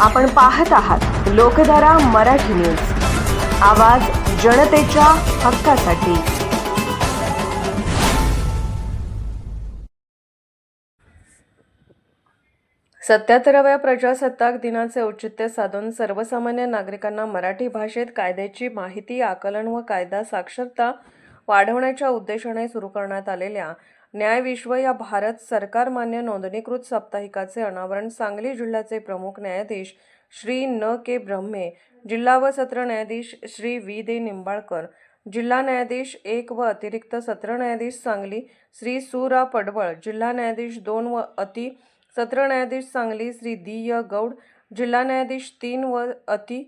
आपण पाहत आहात लोकधारा मराठी न्यूज. आवाज जनतेच्या हक्कासाठी. सत्याहत्तराव्या प्रजासत्ताक दिनाचे औचित्य साधून सर्वसामान्य नागरिकांना मराठी भाषेत कायद्याची माहिती आकलन व कायदा साक्षरता वाढवण्याच्या उद्देशाने सुरू करण्यात आलेल्या न्यायविश्व या भारत सरकारमान्य नोंदणीकृत साप्ताहिकाचे अनावरण सांगली जिल्ह्याचे प्रमुख न्यायाधीश श्री न के ब्रह्मे जिल्हा व सत्र न्यायाधीश श्री व्ही दे निंबाळकर जिल्हा न्यायाधीश एक व अतिरिक्त सत्र न्यायाधीश सांगली श्री सुरा पडवळ जिल्हा न्यायाधीश दोन व अति सत्र न्यायाधीश सांगली श्री दी य गौड जिल्हा न्यायाधीश तीन व अति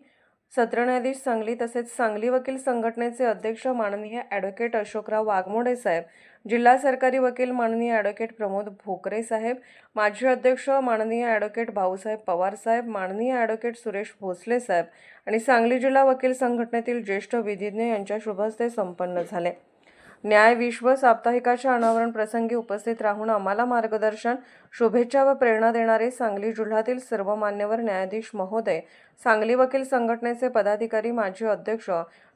सत्र न्यायाधीश सांगली तसेच सांगली वकील संघटनेचे अध्यक्ष माननीय ॲडव्होकेट अशोकराव वाघमोडे साहेब जिल्हा सरकारी वकील माननीय ॲडव्होकेट प्रमोद भोकरे साहेब माजी अध्यक्ष माननीय ॲडव्होकेट भाऊसाहेब पवार साहेब माननीय ॲडव्होकेट सुरेश भोसले साहेब आणि सांगली जिल्हा वकील संघटनेतील ज्येष्ठ विधिज्ञ यांच्या शुभहस्ते संपन्न झाले. न्याय विश्व साप्ताहिकाच्या अनावरण प्रसंगी उपस्थित राहून आम्हाला मार्गदर्शन शुभेच्छा व प्रेरणा देणारे सांगली जिल्ह्यातील सर्व मान्यवर न्यायाधीश महोदय सांगली वकील संघटनेचे पदाधिकारी माजी अध्यक्ष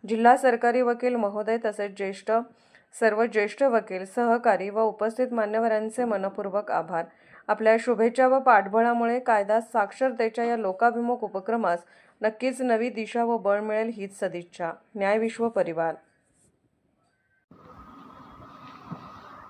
जिल्हा सरकारी वकील महोदय तसेच ज्येष्ठ सर्व ज्येष्ठ वकील सहकारी व उपस्थित मान्यवरांचे मनपूर्वक आभार. आपल्या शुभेच्छा व पाठबळामुळे कायदा साक्षरतेच्या या लोकाभिमुख उपक्रमास नक्कीच नवी दिशा व बळ मिळेल हीच सदिच्छा. न्याय विश्व परिवार.